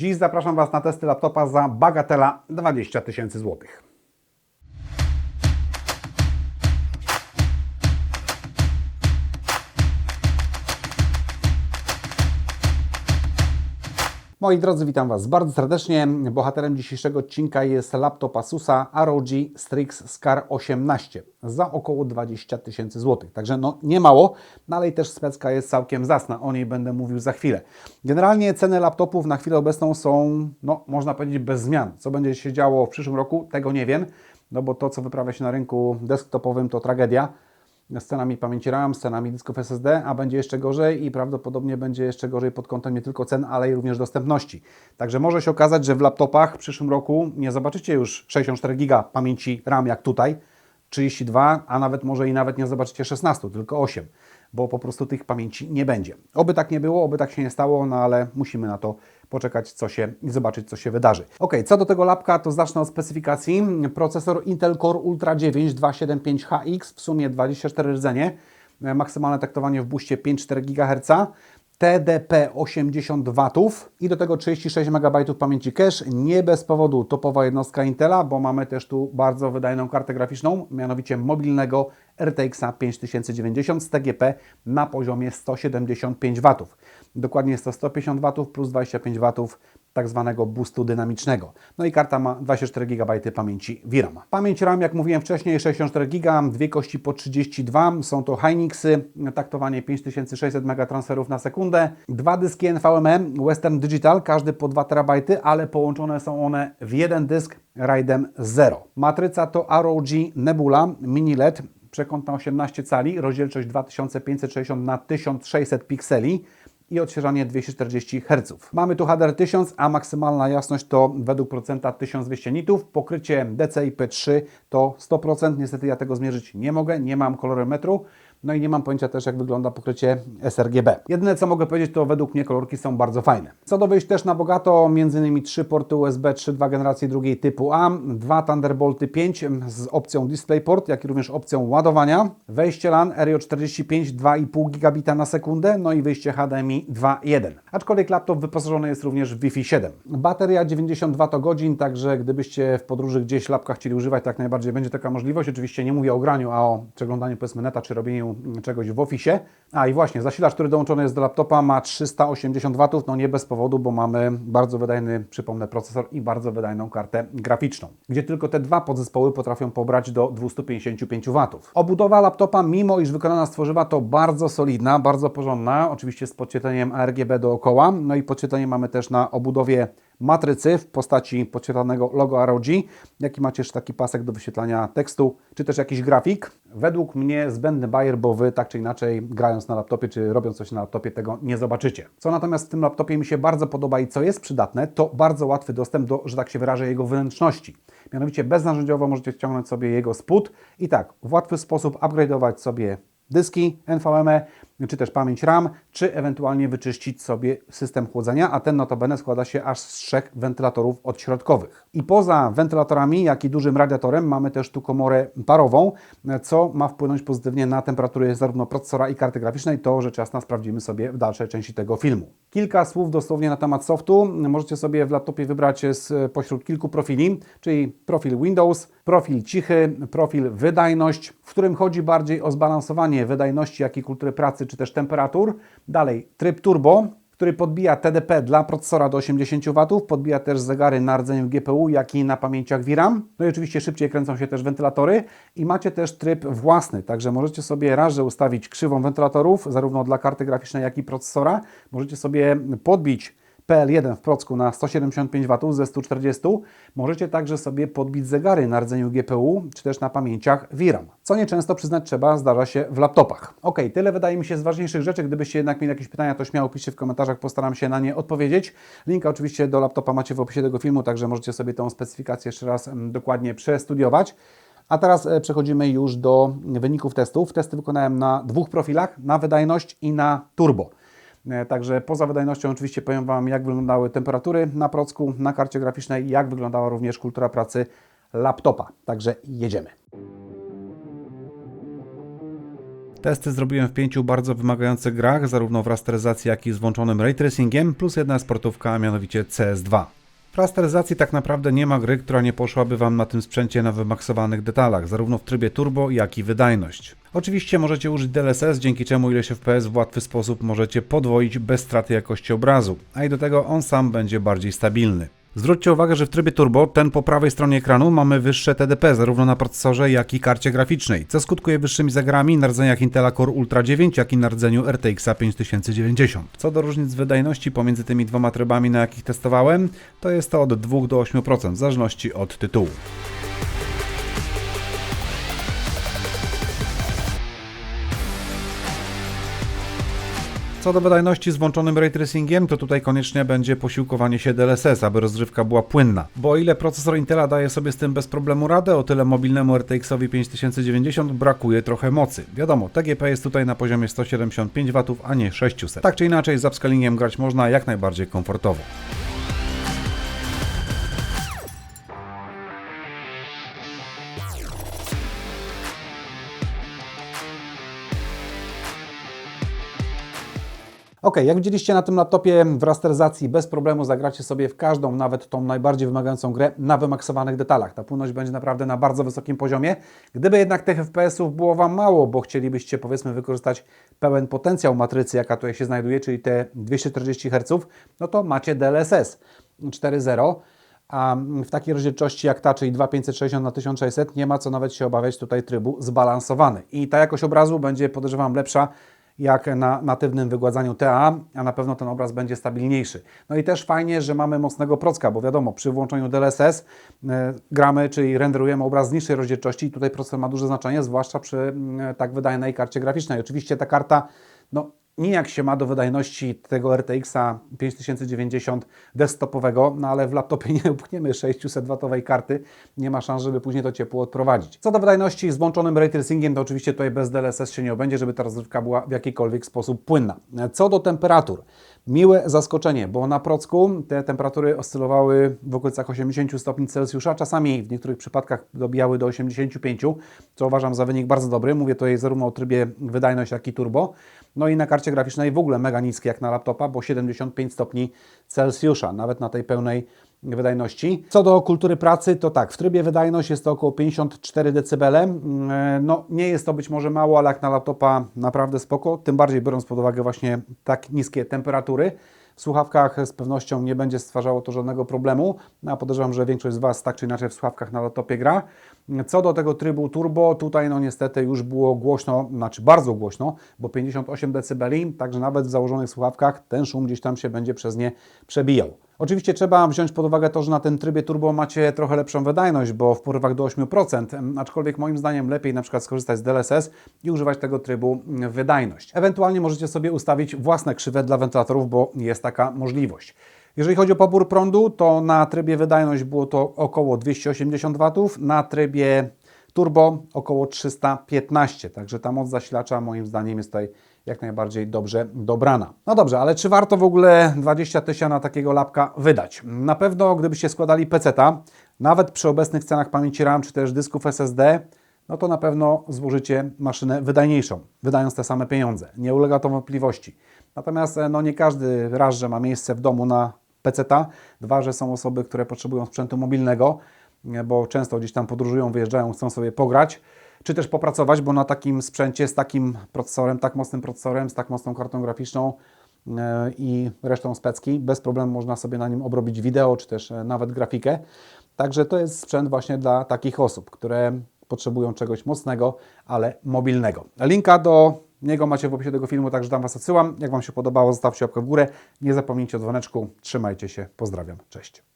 Dziś zapraszam Was na testy laptopa za bagatela 20 tysięcy złotych. Moi drodzy, witam Was bardzo serdecznie. Bohaterem dzisiejszego odcinka jest laptop Asusa ROG Strix Scar 18 za około 20 tysięcy złotych. Także no nie mało, no ale i też specka jest całkiem zasna. O niej będę mówił za chwilę. Generalnie ceny laptopów na chwilę obecną są, no można powiedzieć, bez zmian. Co będzie się działo w przyszłym roku, tego nie wiem, no bo to, co wyprawia się na rynku desktopowym, to tragedia z cenami pamięci RAM, z cenami dysków SSD, a będzie jeszcze gorzej i prawdopodobnie będzie jeszcze gorzej pod kątem nie tylko cen, ale i również dostępności. Także może się okazać, że w laptopach w przyszłym roku nie zobaczycie już 64 GB pamięci RAM jak tutaj, 32, a nawet może i nawet nie zobaczycie 16, tylko 8, bo po prostu tych pamięci nie będzie. Oby tak nie było, oby tak się nie stało, no ale musimy na to poczekać co się i zobaczyć, co się wydarzy. Ok, co do tego lapka, to zacznę od specyfikacji. Procesor Intel Core Ultra 9 275HX, w sumie 24 rdzenie, E, maksymalne taktowanie w buście 5,4 GHz. TDP 80 W i do tego 36 MB pamięci cache. Nie bez powodu topowa jednostka Intela, bo mamy też tu bardzo wydajną kartę graficzną, mianowicie mobilnego RTX 5090 z TGP na poziomie 175 W. Dokładnie jest to 150 W plus 25 W tak zwanego boostu dynamicznego. No i karta ma 24 GB pamięci VRAM. Pamięć RAM, jak mówiłem wcześniej, 64 GB, dwie kości po 32, są to Hynixy, taktowanie 5600 megatransferów na sekundę, dwa dyski NVMe Western Digital, każdy po 2 TB, ale połączone są one w jeden dysk RAIDem 0. Matryca to ROG Nebula Mini LED, przekąt na 18 cali, rozdzielczość 2560 na 1600 pikseli i odświeżanie 240 Hz. Mamy tu HDR 1000, a maksymalna jasność to według procenta 1200 nitów. Pokrycie DCI-P3 to 100%. Niestety ja tego zmierzyć nie mogę, nie mam kolorymetru. No i nie mam pojęcia też, jak wygląda pokrycie sRGB. Jedyne, co mogę powiedzieć, to według mnie kolorki są bardzo fajne. Co do wyjść też na bogato, m.in. trzy porty USB 3.2 generacji drugiej typu A, dwa Thunderbolty 5 z opcją DisplayPort, jak i również opcją ładowania, wejście LAN RJ45 2,5 gigabita na sekundę, no i wyjście HDMI 2.1. Aczkolwiek laptop wyposażony jest również w Wi-Fi 7. Bateria 92 godzin, także gdybyście w podróży gdzieś lapka chcieli używać, tak najbardziej będzie taka możliwość. Oczywiście nie mówię o graniu, a o przeglądaniu powiedzmy neta, czy robieniu czegoś w Office. A i właśnie, zasilacz, który dołączony jest do laptopa ma 380 W, no nie bez powodu, bo mamy bardzo wydajny, przypomnę, procesor i bardzo wydajną kartę graficzną, gdzie tylko te dwa podzespoły potrafią pobrać do 255 W. Obudowa laptopa, mimo iż wykonana z tworzywa, to bardzo solidna, bardzo porządna, oczywiście z podświetleniem ARGB dookoła, no i podświetlenie mamy też na obudowie matrycy w postaci podświetlanego logo ROG, jaki macie też taki pasek do wyświetlania tekstu, czy też jakiś grafik. Według mnie zbędny bajer, bo Wy tak czy inaczej grając na laptopie, czy robiąc coś na laptopie, tego nie zobaczycie. Co natomiast w tym laptopie mi się bardzo podoba i co jest przydatne, to bardzo łatwy dostęp do, że tak się wyrażę, jego wnętrzności. Mianowicie beznarzędziowo możecie ściągnąć sobie jego spód i tak w łatwy sposób upgrade'ować sobie dyski NVMe, czy też pamięć RAM, czy ewentualnie wyczyścić sobie system chłodzenia, a ten notabene składa się aż z trzech wentylatorów odśrodkowych. I poza wentylatorami, jak i dużym radiatorem mamy też tu komorę parową, co ma wpłynąć pozytywnie na temperatury zarówno procesora i karty graficznej, to rzecz jasna sprawdzimy sobie w dalszej części tego filmu. Kilka słów dosłownie na temat softu. Możecie sobie w laptopie wybrać z pośród kilku profili, czyli profil Windows, profil cichy, profil wydajność, w którym chodzi bardziej o zbalansowanie wydajności, jak i kultury pracy, czy też temperatur. Dalej tryb turbo, który podbija TDP dla procesora do 80 W, podbija też zegary na rdzeniu GPU, jak i na pamięciach VRAM. No i oczywiście szybciej kręcą się też wentylatory i macie też tryb własny, także możecie sobie raz, ustawić krzywą wentylatorów, zarówno dla karty graficznej, jak i procesora. Możecie sobie podbić PL1 w procku na 175 W ze 140. Możecie także sobie podbić zegary na rdzeniu GPU, czy też na pamięciach VRAM, co nieczęsto przyznać trzeba, zdarza się w laptopach. Ok, tyle wydaje mi się z ważniejszych rzeczy. Gdybyście jednak mieli jakieś pytania, to śmiało piszcie w komentarzach, postaram się na nie odpowiedzieć. Linka oczywiście do laptopa macie w opisie tego filmu, także możecie sobie tą specyfikację jeszcze raz mm, dokładnie przestudiować. A teraz e, przechodzimy już do wyników testów. Testy wykonałem na dwóch profilach, na wydajność i na turbo. E, Także poza wydajnością oczywiście powiem Wam, jak wyglądały temperatury na procku, na karcie graficznej, jak wyglądała również kultura pracy laptopa. Także jedziemy. Testy zrobiłem w pięciu bardzo wymagających grach, zarówno w rasteryzacji, jak i z włączonym ray tracingiem, plus jedna sportówka, a mianowicie CS2. W rasteryzacji tak naprawdę nie ma gry, która nie poszłaby Wam na tym sprzęcie na wymaksowanych detalach, zarówno w trybie turbo, jak i wydajność. Oczywiście możecie użyć DLSS, dzięki czemu ileś FPS w łatwy sposób możecie podwoić bez straty jakości obrazu, a i do tego on sam będzie bardziej stabilny. Zwróćcie uwagę, że w trybie turbo, ten po prawej stronie ekranu, mamy wyższe TDP zarówno na procesorze, jak i karcie graficznej, co skutkuje wyższymi zagrami na rdzeniach Intela Core Ultra 9, jak i na rdzeniu RTX 5090. Co do różnic wydajności pomiędzy tymi dwoma trybami, na jakich testowałem, to jest to od 2 do 8%, w zależności od tytułu. Co do wydajności z włączonym ray tracingiem, to tutaj koniecznie będzie posiłkowanie się DLSS, aby rozrywka była płynna. Bo o ile procesor Intela daje sobie z tym bez problemu radę, o tyle mobilnemu RTX-owi 5090 brakuje trochę mocy. Wiadomo, TGP jest tutaj na poziomie 175 W, a nie 600. Tak czy inaczej, z upscalingiem grać można jak najbardziej komfortowo. Ok, jak widzieliście na tym laptopie w rasteryzacji bez problemu zagracie sobie w każdą, nawet tą najbardziej wymagającą grę na wymaksowanych detalach. Ta płynność będzie naprawdę na bardzo wysokim poziomie. Gdyby jednak tych FPS-ów było Wam mało, bo chcielibyście powiedzmy wykorzystać pełen potencjał matrycy, jaka tutaj się znajduje, czyli te 240 Hz, no to macie DLSS 4.0 a w takiej rozdzielczości jak ta, czyli 2560 na 1600 nie ma co nawet się obawiać tutaj trybu zbalansowany. I ta jakość obrazu będzie podejrzewam lepsza jak na natywnym wygładzaniu TA, a na pewno ten obraz będzie stabilniejszy. No i też fajnie, że mamy mocnego procka, bo wiadomo, przy włączeniu DLSS e, gramy, czyli renderujemy obraz z niższej rozdzielczości i tutaj procesor ma duże znaczenie, zwłaszcza przy mm, tak wydajnej karcie graficznej. Oczywiście ta karta, no nijak się ma do wydajności tego RTX 5090 desktopowego, no ale w laptopie nie upchniemy 600W karty, nie ma szans, żeby później to ciepło odprowadzić. Co do wydajności z włączonym ray tracingiem, to oczywiście tutaj bez DLSS się nie obędzie, żeby ta rozrywka była w jakikolwiek sposób płynna. Co do temperatur, miłe zaskoczenie, bo na procku te temperatury oscylowały w okolicach 80 stopni Celsjusza, czasami w niektórych przypadkach dobijały do 85, co uważam za wynik bardzo dobry. Mówię tutaj zarówno o trybie wydajność, jak i turbo. No i na karcie graficznej w ogóle mega niskie jak na laptopa, bo 75 stopni Celsjusza, nawet na tej pełnej wydajności. Co do kultury pracy, to tak, w trybie wydajność jest to około 54 dB. No nie jest to być może mało, ale jak na laptopa naprawdę spoko, tym bardziej biorąc pod uwagę właśnie tak niskie temperatury. W słuchawkach z pewnością nie będzie stwarzało to żadnego problemu, no, a podejrzewam, że większość z Was tak czy inaczej w słuchawkach na laptopie gra. Co do tego trybu turbo, tutaj no niestety już było głośno, znaczy bardzo głośno, bo 58 dB, także nawet w założonych słuchawkach ten szum gdzieś tam się będzie przez nie przebijał. Oczywiście trzeba wziąć pod uwagę to, że na tym trybie turbo macie trochę lepszą wydajność, bo w porywach do 8%, aczkolwiek moim zdaniem lepiej na przykład skorzystać z DLSS i używać tego trybu wydajność. Ewentualnie możecie sobie ustawić własne krzywe dla wentylatorów, bo jest taka możliwość. Jeżeli chodzi o pobór prądu, to na trybie wydajność było to około 280 W, na trybie turbo około 315, także ta moc zasilacza moim zdaniem jest tutaj jak najbardziej dobrze dobrana. No dobrze, ale czy warto w ogóle 20 tysięcy na takiego lapka wydać? Na pewno, gdybyście składali PC-ta, nawet przy obecnych cenach pamięci RAM czy też dysków SSD, no to na pewno złożycie maszynę wydajniejszą, wydając te same pieniądze. Nie ulega to wątpliwości. Natomiast no nie każdy raz, że ma miejsce w domu na PC-ta, dwa, że są osoby, które potrzebują sprzętu mobilnego, bo często gdzieś tam podróżują, wyjeżdżają, chcą sobie pograć, czy też popracować, bo na takim sprzęcie z takim procesorem, tak mocnym procesorem, z tak mocną kartą graficzną e, i resztą specki, bez problemu można sobie na nim obrobić wideo, czy też e, nawet grafikę. Także to jest sprzęt właśnie dla takich osób, które potrzebują czegoś mocnego, ale mobilnego. Linka do niego macie w opisie tego filmu, także tam Was odsyłam. Jak Wam się podobało, zostawcie łapkę w górę. Nie zapomnijcie o dzwoneczku. Trzymajcie się. Pozdrawiam. Cześć.